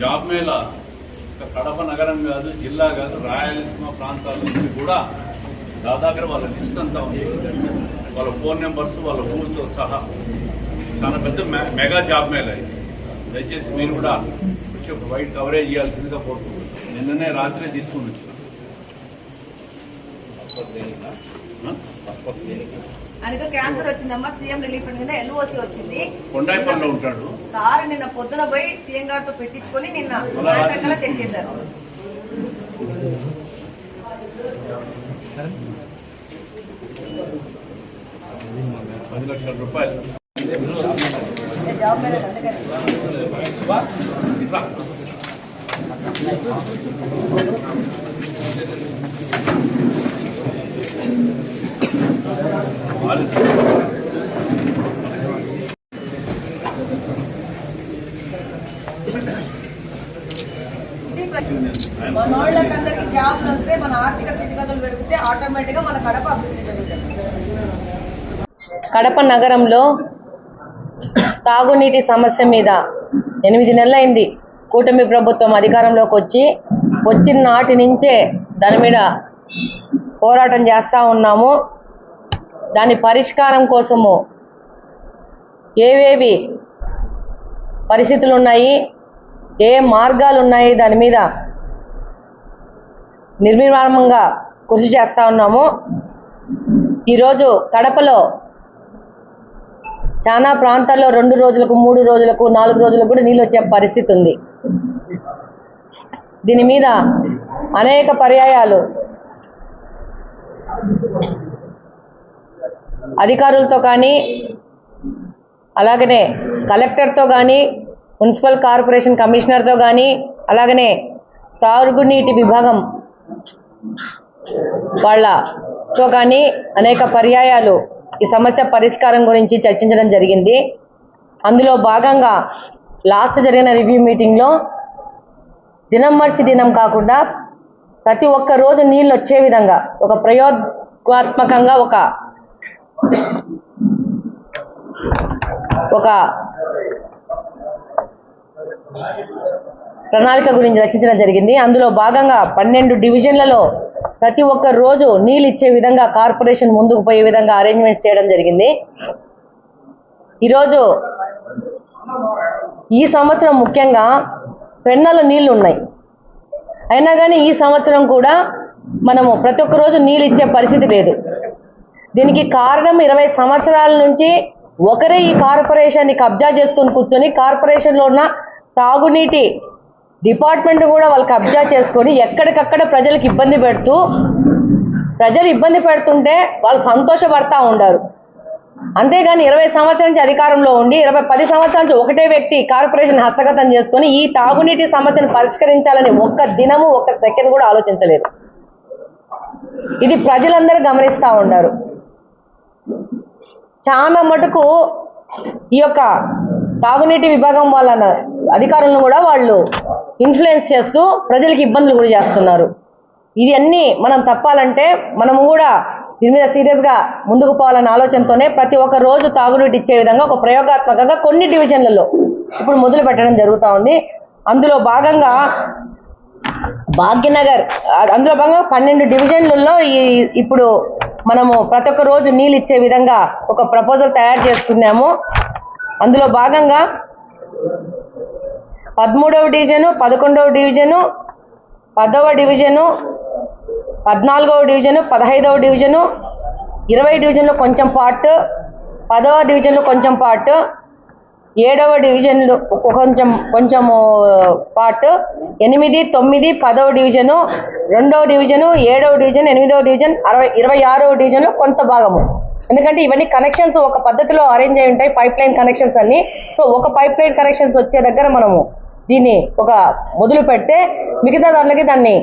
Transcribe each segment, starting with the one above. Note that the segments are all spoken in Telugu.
జాబ్ మేళా ఒక కడప నగరం కాదు జిల్లా కాదు రాయలసీమ ప్రాంతాల నుంచి కూడా దాదాపు వాళ్ళ లిస్ట్ అంతా ఉంది. వాళ్ళ ఫోన్ నెంబర్స్ వాళ్ళ ఊరితో సహా చాలా పెద్ద మెగా జాబ్ మేళా ఇది. దయచేసి మీరు కూడా వచ్చి ఒక వైడ్ కవరేజ్ చేయాల్సిందిగా కోరుకుంటున్నాను నిన్ననే రాత్రే తీసుకుని వచ్చాను? ఆయనకు క్యాన్సర్ వచ్చిందమ్మా సీఎం రిలీఫ్ ఫండ్ కింద ఎల్ఓసి వచ్చింది. కొండాయిపల్లిలో ఉంటాడు. సార్ నిన్న పొద్దున పోయి సీఎం గారితో పెట్టించుకొని నిన్న అలా రాత్రి పది లక్షల రూపాయలు ఆలస్యం. ఇది ప్రశ్న. మన జాబ్లు వస్తే మన ఆర్థిక స్థితిగతులు పెరిగితే ఆటోమేటిక్గా మన కడప అభివృద్ధి జరుగుతుంది కడప నగరంలో తాగునీటి సమస్య మీద ఎనిమిది నెలలైంది కూటమి ప్రభుత్వం అధికారంలోకి వచ్చి వచ్చిన నాటి నుంచే దాని మీద పోరాటం చేస్తూ ఉన్నాము దాని పరిష్కారం కోసము ఏవేవి పరిస్థితులు ఉన్నాయి ఏ మార్గాలు ఉన్నాయి దాని మీద నిర్విరామంగా కృషి చేస్తా ఉన్నాము. ఈరోజు కడపలో చాలా ప్రాంతాల్లో రెండు రోజులకు మూడు రోజులకు నాలుగు రోజులకు కూడా నీళ్ళు వచ్చే పరిస్థితి ఉంది. దీని మీద అనేక పర్యాయాలు అధికారులతో కానీ అలాగనే కలెక్టర్తో కానీ మున్సిపల్ కార్పొరేషన్ కమిషనర్తో కానీ అలాగనే తాగునీటి విభాగం వాళ్ళతో కానీ అనేక పర్యాయాలు ఈ సమస్య పరిష్కారం గురించి చర్చించడం జరిగింది. అందులో భాగంగా లాస్ట్ జరిగిన రివ్యూ మీటింగ్లో దినం మర్చి దినం కాకుండా ప్రతి ఒక్క రోజు నీళ్ళు వచ్చే విధంగా ఒక ప్రయోగాత్మకంగా ఒక ఒక ప్రణాళిక గురించి రచించడం జరిగింది. అందులో భాగంగా పన్నెండు డివిజన్లలో ప్రతి ఒక్క రోజు నీళ్ళు ఇచ్చే విధంగా కార్పొరేషన్ ముందుకు పోయే విధంగా అరేంజ్మెంట్ చేయడం జరిగింది. ఈరోజు ఈ సంవత్సరం ముఖ్యంగా పెన్నలో నీళ్ళు ఉన్నాయి. అయినా కానీ ఈ సంవత్సరం కూడా మనము ప్రతి ఒక్క రోజు నీళ్ళు ఇచ్చే పరిస్థితి లేదు. దీనికి కారణం ఇరవై సంవత్సరాల నుంచి ఒకరే ఈ కార్పొరేషన్ని కబ్జా చేసుకొని కూర్చొని కార్పొరేషన్లో ఉన్న తాగునీటి డిపార్ట్మెంట్ కూడా వాళ్ళు కబ్జా చేసుకొని ఎక్కడికక్కడ ప్రజలకు ఇబ్బంది పెడుతూ ప్రజలు ఇబ్బంది పెడుతుంటే వాళ్ళు సంతోషపడతా ఉండరు. అంతేగాని ఇరవై సంవత్సరాల నుంచి అధికారంలో ఉండి ఇరవై పది సంవత్సరాల నుంచి ఒకటే వ్యక్తి కార్పొరేషన్ హస్తగతం చేసుకొని ఈ తాగునీటి సమస్యను పరిష్కరించాలని ఒక్క దినము ఒక్క సెకండ్ కూడా ఆలోచించలేదు. ఇది ప్రజలందరూ గమనిస్తూ ఉన్నారు చాలా మటుకు ఈ యొక్క తాగునీటి విభాగం వాళ్ళ అధికారులను కూడా వాళ్ళు ఇన్ఫ్లుయెన్స్ చేస్తూ ప్రజలకు ఇబ్బందులు కూడా చేస్తున్నారు. ఇది అన్నీ మనం తప్పాలంటే మనము కూడా దీని మీద సీరియస్గా ముందుకు పోవాలన్న ఆలోచనతోనే ప్రతి ఒక్క రోజు తాగునీటి ఇచ్చే విధంగా ఒక ప్రయోగాత్మకంగా కొన్ని డివిజన్లలో ఇప్పుడు మొదలు పెట్టడం జరుగుతూ ఉంది. అందులో భాగంగా భాగ్యనగర్ అందులో భాగంగా పన్నెండు డివిజన్లలో ఈ ఇప్పుడు మనము ప్రతి ఒక్క రోజు నీళ్ళు ఇచ్చే విధంగా ఒక ప్రపోజల్ తయారు చేసుకున్నాము. అందులో భాగంగా పదమూడవ డివిజను పదకొండవ డివిజను పదవ డివిజను పద్నాలుగవ డివిజను పదహైదవ డివిజను ఇరవై డివిజన్లో కొంచెం పార్ట్ పదవ డివిజన్లో కొంచెం పార్ట్ ఏడవ డివిజన్లో కొంచెం కొంచెము పార్ట్ ఎనిమిది తొమ్మిది పదవ డివిజను రెండవ డివిజను ఏడవ డివిజన్ ఎనిమిదవ డివిజన్ అరవై ఇరవై ఆరవ డివిజన్లో కొంత భాగము. ఎందుకంటే ఇవన్నీ కనెక్షన్స్ ఒక పద్ధతిలో అరేంజ్ అయి ఉంటాయి పైప్ లైన్ కనెక్షన్స్ అన్ని. సో ఒక పైప్ లైన్ కనెక్షన్స్ వచ్చే దగ్గర మనము దీన్ని ఒక మొదలు పెడితే మిగతా దాంట్లోకి దాన్ని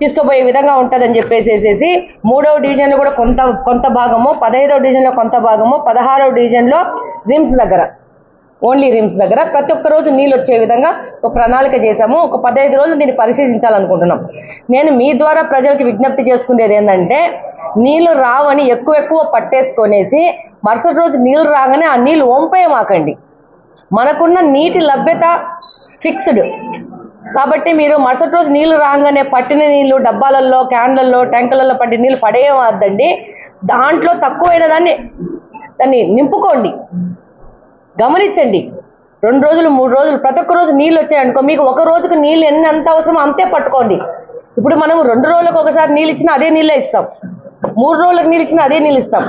తీసుకుపోయే విధంగా ఉంటుందని చెప్పేసేసేసి మూడవ డివిజన్లో కూడా కొంత కొంత భాగము పదహైదవ డివిజన్లో కొంత భాగము పదహారవ డివిజన్లో రిమ్స్ దగ్గర ఓన్లీ రిమ్స్ దగ్గర ప్రతి ఒక్క రోజు నీళ్ళు వచ్చే విధంగా ఒక ప్రణాళిక చేశాము. ఒక పదహైదు రోజులు దీన్ని పరిశీలించాలనుకుంటున్నాం. నేను మీ ద్వారా ప్రజలకు విజ్ఞప్తి చేసుకునేది ఏంటంటే నీళ్ళు రావని ఎక్కువ ఎక్కువ పట్టేసుకొనేసి మరుసటి రోజు నీళ్ళు రాగానే ఆ నీళ్ళు వంపేయమాకండి. మనకున్న నీటి లభ్యత ఫిక్స్డ్. కాబట్టి మీరు మరుసటి రోజు నీళ్ళు రాగానే పట్టిన నీళ్ళు డబ్బాలలో క్యాన్లలో ట్యాంకులలో పట్టిన నీళ్ళు పడేయవద్దండి. దాంట్లో తక్కువైన దాన్ని దాన్ని నింపుకోండి. గమనించండి. రెండు రోజులు మూడు రోజులు ప్రతి ఒక్క రోజు నీళ్ళు వచ్చాయనుకో మీకు ఒక రోజుకు నీళ్ళు ఎన్ని ఎంత అవసరమో అంతే పట్టుకోండి. ఇప్పుడు మనం రెండు రోజులకు ఒకసారి నీళ్ళు ఇచ్చినా అదే నీళ్ళే ఇస్తాం. మూడు రోజులకు నీళ్ళు ఇచ్చినా అదే నీళ్ళు ఇస్తాం.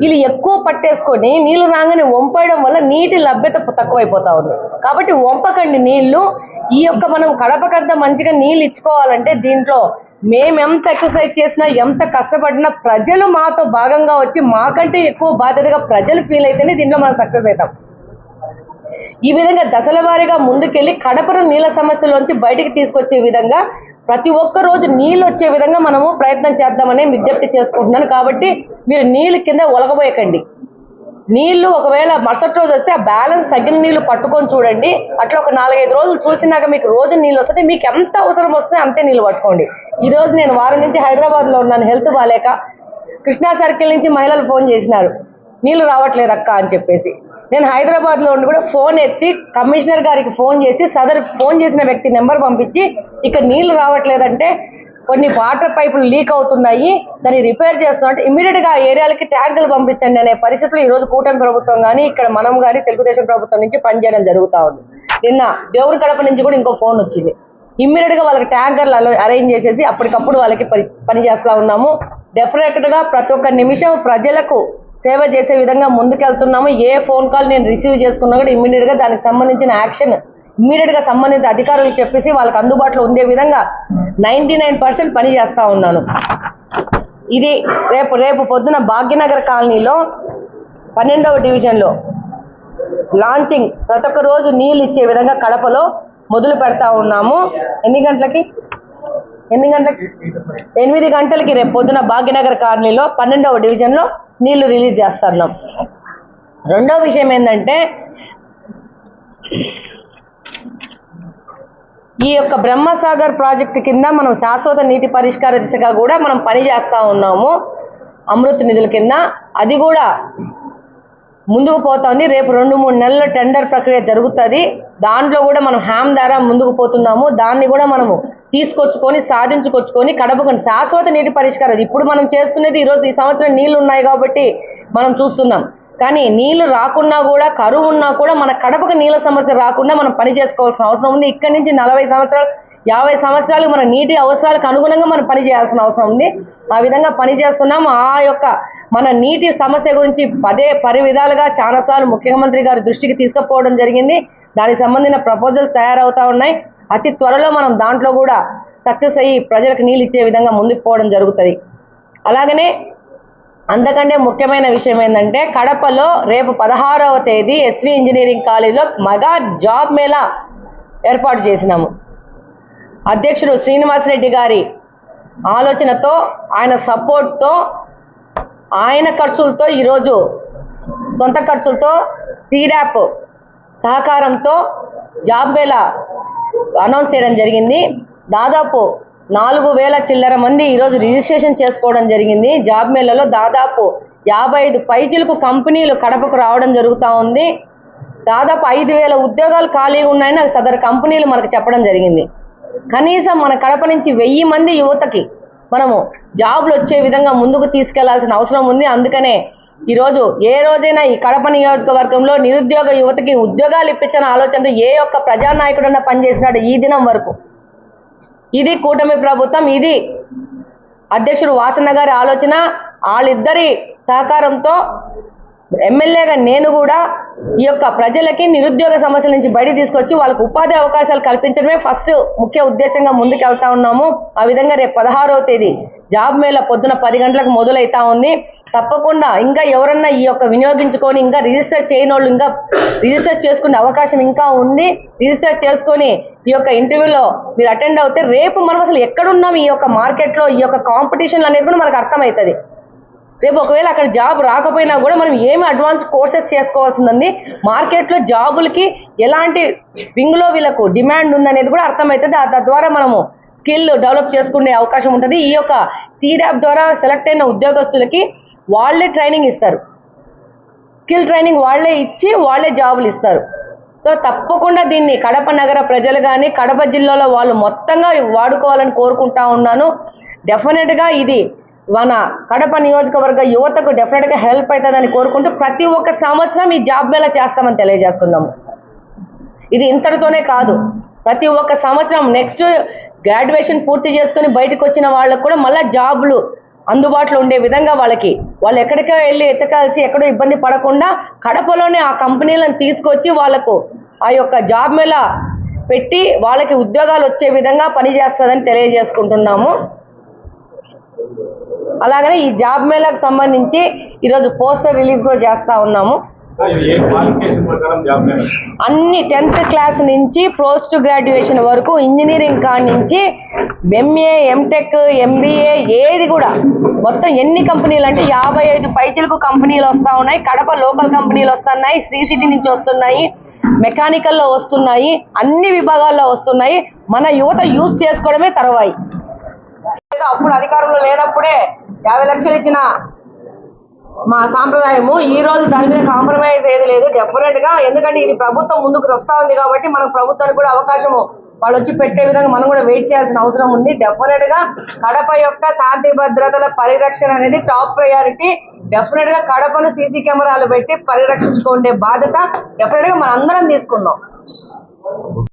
వీళ్ళు ఎక్కువ పట్టేసుకొని నీళ్ళు రాగానే వంపేయడం వల్ల నీటి లభ్యత తక్కువైపోతా ఉంది. కాబట్టి వంపకండి నీళ్ళు ఈ యొక్క మనం కడపకంత మంచిగా నీళ్ళు ఇచ్చుకోవాలంటే దీంట్లో మేము ఎంత ఎక్సర్సైజ్ చేసినా ఎంత కష్టపడినా ప్రజలు మాతో భాగంగా వచ్చి మాకంటే ఎక్కువ బాధ్యతగా ప్రజలు ఫీల్ అయితేనే దీంట్లో మనం సక్సెస్ అవుతాం. ఈ విధంగా దశల వారీగా ముందుకెళ్ళి కడపను నీళ్ళ సమస్యలోంచి బయటికి తీసుకొచ్చే విధంగా ప్రతి ఒక్క రోజు నీళ్ళు వచ్చే విధంగా మనము ప్రయత్నం చేద్దామని విజ్ఞప్తి చేసుకుంటున్నాను. కాబట్టి మీరు నీళ్ళు కింద ఒలగబోయకండి. నీళ్ళు ఒకవేళ మరుసటి రోజు వస్తే ఆ బ్యాలెన్స్ తగిన నీళ్ళు పట్టుకొని చూడండి. అట్లా ఒక నాలుగైదు రోజులు చూసినాక మీకు రోజు నీళ్ళు వస్తే మీకు ఎంత అవసరం వస్తే అంతే నీళ్ళు పట్టుకోండి. ఈ రోజు నేను వారం నుంచి హైదరాబాద్లో ఉన్నాను హెల్త్ బాగాలేక కృష్ణా సర్కిల్ నుంచి మహిళలు ఫోన్ చేసినారు. నీళ్ళు రావట్లేదు అక్క అని చెప్పేసి. నేను హైదరాబాద్లో ఉండి కూడా ఫోన్ ఎత్తి కమిషనర్ గారికి ఫోన్ చేసి సదర్ ఫోన్ చేసిన వ్యక్తి నెంబర్ పంపించి ఇక్కడ నీళ్ళు రావట్లేదంటే కొన్ని వాటర్ పైపులు లీక్ అవుతున్నాయి దాన్ని రిపేర్ చేస్తున్నట్టు ఇమీడియట్గా ఏరియాలకి ట్యాంకులు పంపించండి అనే పరిస్థితులు ఈ రోజు కూటమి ప్రభుత్వం కానీ ఇక్కడ మనం కానీ తెలుగుదేశం ప్రభుత్వం నుంచి పనిచేయడం జరుగుతా ఉంది. నిన్న దేవుడి కడప నుంచి కూడా ఇంకో ఫోన్ వచ్చింది. ఇమ్మీడియట్గా వాళ్ళకి ట్యాంకర్లు అరేంజ్ చేసేసి అప్పటికప్పుడు వాళ్ళకి పని పని చేస్తా ఉన్నాము. డెఫినెట్గా ప్రతి ఒక్క నిమిషం ప్రజలకు సేవ చేసే విధంగా ముందుకెళ్తున్నాము. ఏ ఫోన్ కాల్ నేను రిసీవ్ చేసుకున్నా కూడా ఇమ్మీడియట్గా దానికి సంబంధించిన యాక్షన్ ఇమ్మీడియట్గా సంబంధిత అధికారులకు చెప్పేసి వాళ్ళకి అందుబాటులో ఉండే విధంగా నైన్టీ నైన్ పర్సెంట్ పని చేస్తూ ఉన్నాను. ఇది రేపు రేపు పొద్దున భాగ్యనగర్ కాలనీలో పన్నెండవ డివిజన్లో లాంచింగ్ ప్రతి ఒక్క రోజు నీళ్ళు ఇచ్చే విధంగా కడపలో మొదలు పెడతా ఉన్నాము. ఎన్ని గంటలకి? ఎన్ని గంటలకి? ఎనిమిది గంటలకి రేపు పొద్దున భాగ్యనగర్ కాలనీలో పన్నెండవ డివిజన్లో నీళ్ళు రిలీజ్ చేస్తున్నాం రెండో విషయం ఏంటంటే ఈ యొక్క బ్రహ్మసాగర్ ప్రాజెక్టు కింద మనం శాశ్వత నీటి పరిష్కార దిశగా కూడా మనం పని చేస్తూ ఉన్నాము అమృత్ నిధుల కింద. అది కూడా ముందుకు పోతోంది. రేపు రెండు మూడు నెలల టెండర్ ప్రక్రియ జరుగుతుంది. దాంట్లో కూడా మనం హ్యామ్ ద్వారా ముందుకు పోతున్నాము. దాన్ని కూడా మనము తీసుకొచ్చుకొని సాధించుకొచ్చుకొని కడపకు శాశ్వత నీటి పరిష్కారం. ఇప్పుడు మనం చేస్తున్నది ఈరోజు ఈ సంవత్సరం నీళ్ళు ఉన్నాయి కాబట్టి మనం చూస్తున్నాం. కానీ నీళ్ళు రాకున్నా కూడా కరువు ఉన్నా కూడా మన కడపకు నీళ్ళ సమస్య రాకుండా మనం పని చేసుకోవాల్సిన అవసరం ఉంది. ఇక్కడి నుంచి నలభై సంవత్సరాలు యాభై సంవత్సరాలు మన నీటి అవసరాలకు అనుగుణంగా మనం పని చేయాల్సిన అవసరం ఉంది. ఆ విధంగా పని చేస్తున్నాం. ఆ యొక్క మన నీటి సమస్య గురించి పదే పరి విధాలుగా చాలాసార్లు ముఖ్యమంత్రి గారి దృష్టికి తీసుకుపోవడం జరిగింది. దానికి సంబంధించిన ప్రపోజల్స్ తయారవుతా ఉన్నాయి. అతి త్వరలో మనం దాంట్లో కూడా సక్సెస్ అయ్యి ప్రజలకు నీళ్ళు ఇచ్చే విధంగా ముందుకు పోవడం జరుగుతుంది. అలాగనే అంతకంటే ముఖ్యమైన విషయం ఏంటంటే కడపలో రేపు పదహారవ తేదీ ఎస్వి ఇంజనీరింగ్ కాలేజీలో మగా జాబ్ మేళా ఏర్పాటు చేసినాము. అధ్యక్షుడు శ్రీనివాసరెడ్డి గారి ఆలోచనతో ఆయన సపోర్ట్తో ఆయన ఖర్చులతో ఈరోజు సొంత ఖర్చులతో సీడాప్ సహకారంతో జాబ్ మేళా అనౌన్స్ చేయడం జరిగింది. దాదాపు నాలుగు వేల చిల్లర మంది ఈరోజు రిజిస్ట్రేషన్ చేసుకోవడం జరిగింది. జాబ్ మేళలో దాదాపు యాభై ఐదు పైచిలకు కంపెనీలు కడపకు రావడం జరుగుతూ ఉంది. దాదాపు ఐదు వేల ఉద్యోగాలు ఖాళీగా ఉన్నాయని నాకు సదరు కంపెనీలు మనకు చెప్పడం జరిగింది. కనీసం మన కడప నుంచి వెయ్యి మంది యువతకి మనము జాబ్లు వచ్చే విధంగా ముందుకు తీసుకెళ్ళాల్సిన అవసరం ఉంది. అందుకనే ఈరోజు ఏ రోజైనా ఈ కడప నియోజకవర్గంలో నిరుద్యోగ యువతకి ఉద్యోగాలు ఇప్పించిన ఆలోచనతో ఏ ఒక్క ప్రజానాయకుడన్నా పనిచేసినాడు ఈ దినం వరకు. ఇది కూటమి ప్రభుత్వం ఇది అధ్యక్షుడు వాసన్న గారి ఆలోచన. వాళ్ళిద్దరి సహకారంతో ఎమ్మెల్యేగా నేను కూడా ఈ యొక్క ప్రజలకి నిరుద్యోగ సమస్యల నుంచి బయట తీసుకొచ్చి వాళ్ళకు ఉపాధి అవకాశాలు కల్పించడమే ఫస్ట్ ముఖ్య ఉద్దేశంగా ముందుకు వెళ్తా ఉన్నాము. ఆ విధంగా రేపు పదహారవ తేదీ జాబ్ మేళ పొద్దున పది గంటలకు మొదలైతా ఉంది. తప్పకుండా ఇంకా ఎవరన్నా ఈ యొక్క వినియోగించుకొని ఇంకా రిజిస్టర్ చేయని వాళ్ళు ఇంకా రిజిస్టర్ చేసుకునే అవకాశం ఇంకా ఉంది. రిజిస్టర్ చేసుకొని ఈ యొక్క ఇంటర్వ్యూలో మీరు అటెండ్ అవుతే రేపు మనం అసలు ఎక్కడున్నాం ఈ యొక్క మార్కెట్లో ఈ యొక్క కాంపిటీషన్ అనేది కూడా మనకు అర్థమవుతుంది. రేపు ఒకవేళ అక్కడ జాబ్ రాకపోయినా కూడా మనం ఏమి అడ్వాన్స్ కోర్సెస్ చేసుకోవాల్సిందండి? మార్కెట్లో జాబులకి ఎలాంటి వింగ్లో వీళ్ళకు డిమాండ్ ఉందనేది కూడా అర్థమవుతుంది. ఆ తద్వారా మనము స్కిల్ డెవలప్ చేసుకునే అవకాశం ఉంటుంది. ఈ యొక్క సీడాప్ ద్వారా సెలెక్ట్ అయిన ఉద్యోగస్తులకి వాళ్ళే ట్రైనింగ్ ఇస్తారు. స్కిల్ ట్రైనింగ్ వాళ్ళే ఇచ్చి వాళ్ళే జాబులు ఇస్తారు. సో తప్పకుండా దీన్ని కడప నగర ప్రజలు కానీ కడప జిల్లాలో వాళ్ళు మొత్తంగా వాడుకోవాలని కోరుకుంటా ఉన్నాను. డెఫినెట్గా ఇది మన కడప నియోజకవర్గ యువతకు డెఫినెట్గా హెల్ప్ అవుతుందని కోరుకుంటూ ప్రతి ఒక్క సంవత్సరం ఈ జాబ్ మేళ చేస్తామని తెలియజేస్తున్నాము. ఇది ఇంతటితోనే కాదు. ప్రతి ఒక్క సంవత్సరం నెక్స్ట్ గ్రాడ్యుయేషన్ పూర్తి చేసుకుని బయటకు వచ్చిన వాళ్ళకు కూడా మళ్ళీ జాబులు అందుబాటులో ఉండే విధంగా వాళ్ళకి వాళ్ళు ఎక్కడికో వెళ్ళి ఎత్తకాల్సి ఎక్కడో ఇబ్బంది పడకుండా కడపలోనే ఆ కంపెనీలను తీసుకొచ్చి వాళ్ళకు ఆ యొక్క జాబ్ మేళ పెట్టి వాళ్ళకి ఉద్యోగాలు వచ్చే విధంగా పనిచేస్తుందని తెలియజేసుకుంటున్నాము. అలాగనే ఈ జాబ్ మేళకు సంబంధించి ఈరోజు పోస్టర్ రిలీజ్ కూడా చేస్తా ఉన్నాము. అన్ని టెన్త్ క్లాస్ నుంచి పోస్ట్ గ్రాడ్యుయేషన్ వరకు ఇంజనీరింగ్ కాడ నుంచి ఎంఏ ఎంటెక్ ఎంబీఏ ఏది కూడా మొత్తం ఎన్ని కంపెనీలు అంటే యాభై ఐదు పైచలకు కంపెనీలు వస్తూ ఉన్నాయి కడప లోకల్ కంపెనీలు వస్తున్నాయి శ్రీ సిటీ నుంచి వస్తున్నాయి మెకానికల్లో వస్తున్నాయి అన్ని విభాగాల్లో వస్తున్నాయి. మన యువత యూజ్ చేసుకోవడమే తర్వాయి. అప్పుడు అధికారంలో లేనప్పుడే యాభై లక్షలు ఇచ్చిన మా సాంప్రదాయము ఈ రోజు దాని మీద కాంప్రమైజ్ ఏది లేదు డెఫినెట్గా. ఎందుకంటే ఇది ప్రభుత్వం ముందుకు వస్తా ఉంది కాబట్టి మనకు ప్రభుత్వానికి కూడా అవకాశము. వాళ్ళు వచ్చి పెట్టే విధంగా మనం కూడా వెయిట్ చేయాల్సిన అవసరం ఉంది. డెఫినెట్గా కడప యొక్క శాంతి భద్రతల పరిరక్షణ అనేది టాప్ ప్రయారిటీ డెఫినెట్గా కడపను సీసీ కెమెరాలు పెట్టి పరిరక్షించుకునే బాధ్యత డెఫినెట్గా మనం అందరం తీసుకుందాం.